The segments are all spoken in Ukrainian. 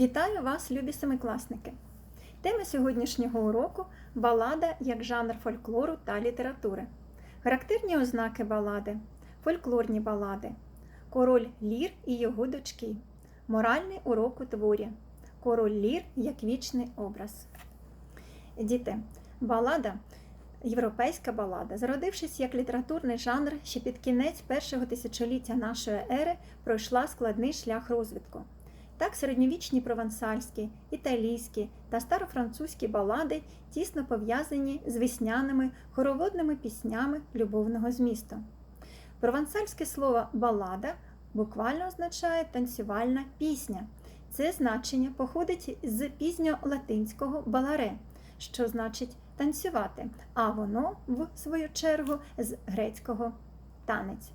Вітаю вас, любі семикласники! Тема сьогоднішнього уроку балада як жанр фольклору та літератури. Характерні ознаки балади, фольклорні балади, король Лір і його дочки, моральний урок у творі, король Лір як вічний образ. Діти, балада, європейська балада, зародившись як літературний жанр, ще під кінець першого тисячоліття нашої ери пройшла складний шлях розвитку. Так, середньовічні провансальські, італійські та старофранцузькі балади тісно пов'язані з весняними хороводними піснями любовного змісту. Провансальське слово балада буквально означає танцювальна пісня. Це значення походить з пізньолатинського баларе, що значить танцювати, а воно, в свою чергу, з грецького танець.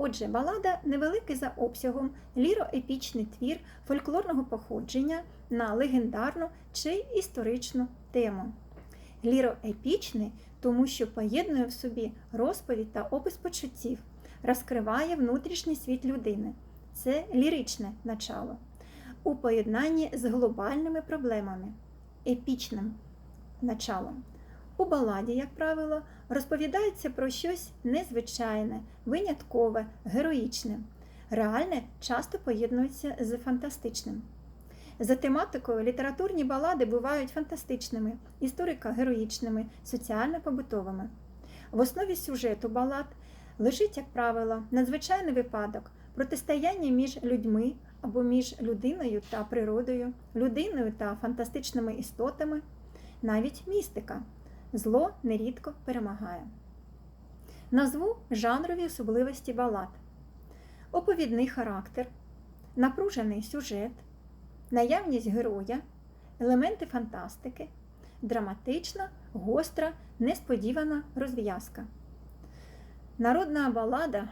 Отже, балада невеликий за обсягом, ліроепічний твір фольклорного походження на легендарну чи історичну тему. Ліроепічний, тому що поєднує в собі розповідь та опис почуттів, розкриває внутрішній світ людини. Це ліричне начало. У поєднанні з глобальними проблемами, епічним началом. У баладі, як правило, розповідається про щось незвичайне, виняткове, героїчне. Реальне часто поєднується з фантастичним. За тематикою літературні балади бувають фантастичними, історико-героїчними, соціально-побутовими. В основі сюжету балад лежить, як правило, надзвичайний випадок протистояння між людьми або між людиною та природою, людиною та фантастичними істотами, навіть містика. Зло нерідко перемагає. Назву жанрові особливості балад, оповідний характер, напружений сюжет, наявність героя, елементи фантастики, драматична, гостра, несподівана розв'язка. Народна балада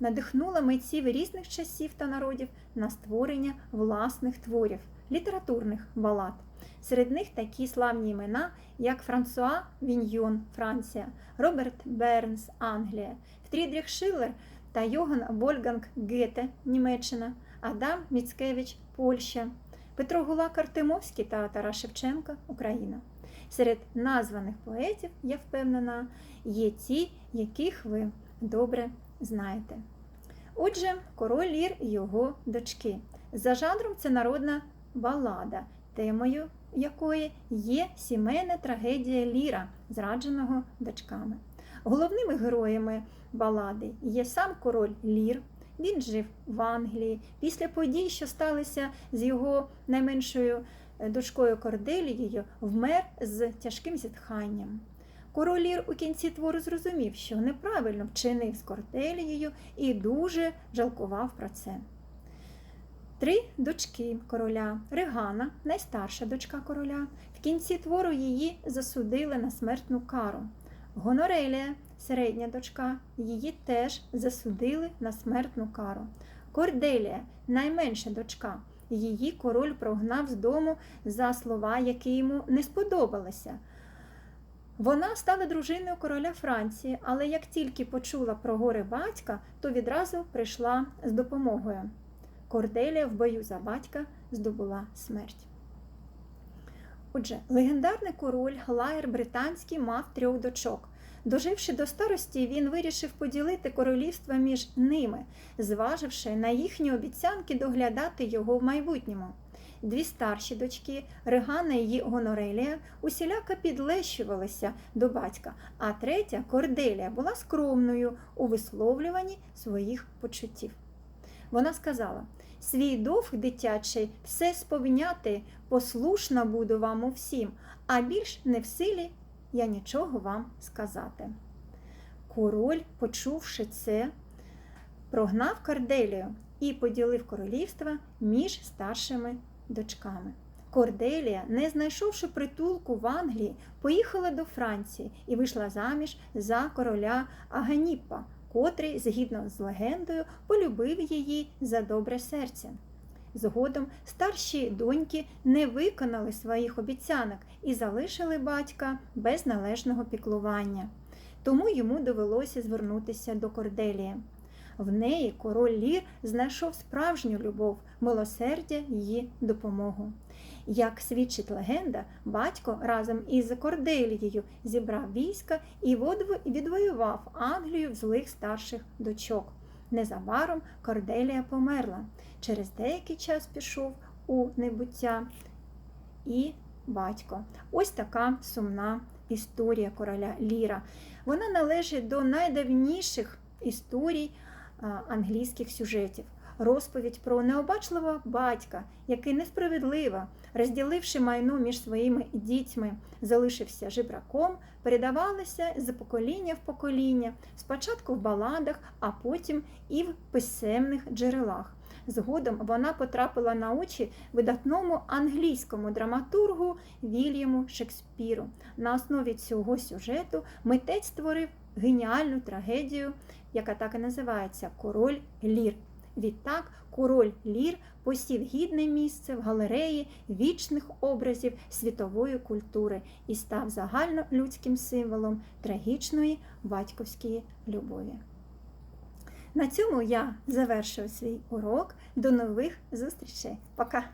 надихнула митців різних часів та народів на створення власних творів, літературних балад. Серед них такі славні імена, як Франсуа Віньйон, Франція, Роберт Бернс, Англія, Фрідріх Шиллер та Йоган Вольганг Гете, Німеччина, Адам Міцкевич, Польща, Петро Гулак Артемовський та Тарас Шевченко, Україна. Серед названих поетів, я впевнена, є ті, яких ви добре знаєте. Отже, король Лір і його дочки. За жанром це народна балада, темою якої є сімейна трагедія Ліра, зрадженого дочками. Головними героями балади є сам король Лір. Він жив в Англії. Після подій, що сталися з його найменшою дочкою Корделією, вмер з тяжким зітханням. Король Лір у кінці твору зрозумів, що неправильно вчинив з Корделією і дуже жалкував про це. Три дочки короля. Регана, найстарша дочка короля. В кінці твору її засудили на смертну кару. Гонорелія, середня дочка, її теж засудили на смертну кару. Корделія, найменша дочка. Її король прогнав з дому за слова, які йому не сподобалися. Вона стала дружиною короля Франції, але як тільки почула про горе батька, то відразу прийшла з допомогою. Корделія в бою за батька здобула смерть. Отже, легендарний король Лаєр Британський мав трьох дочок. Доживши до старості, він вирішив поділити королівство між ними, зваживши на їхні обіцянки доглядати його в майбутньому. Дві старші дочки, Регана і її Гонорелія, усіляко підлещувалися до батька, а третя Корделія була скромною у висловлюванні своїх почуттів. Вона сказала: свій довг дитячий все сповняти, послушна буду вам у всім, а більш не в силі я нічого вам сказати. Король, почувши це, прогнав Корделію і поділив королівство між старшими дочками. Корделія, не знайшовши притулку в Англії, поїхала до Франції і вийшла заміж за короля Аганіппа, котрий, згідно з легендою, полюбив її за добре серце. Згодом старші доньки не виконали своїх обіцянок і залишили батька без належного піклування. Тому йому довелося звернутися до Корделії. В неї король Лір знайшов справжню любов, милосердя її допомогу. Як свідчить легенда, батько разом із Корделією зібрав війська і відвоював Англію в злих старших дочок. Незабаром Корделія померла. Через деякий час пішов у небуття і батько. Ось така сумна історія короля Ліра. Вона належить до найдавніших історій англійських сюжетів. Розповідь про необачливого батька, який несправедливо, розділивши майно між своїми дітьми, залишився жебраком, передавалася з покоління в покоління, спочатку в баладах, а потім і в писемних джерелах. Згодом вона потрапила на очі видатному англійському драматургу Вільяму Шекспіру. На основі цього сюжету митець створив геніальну трагедію, яка так і називається Король Лір. Відтак король Лір посів гідне місце в галереї вічних образів світової культури і став загальнолюдським символом трагічної батьківської любові. На цьому я завершую свій урок. До нових зустрічей. Пока!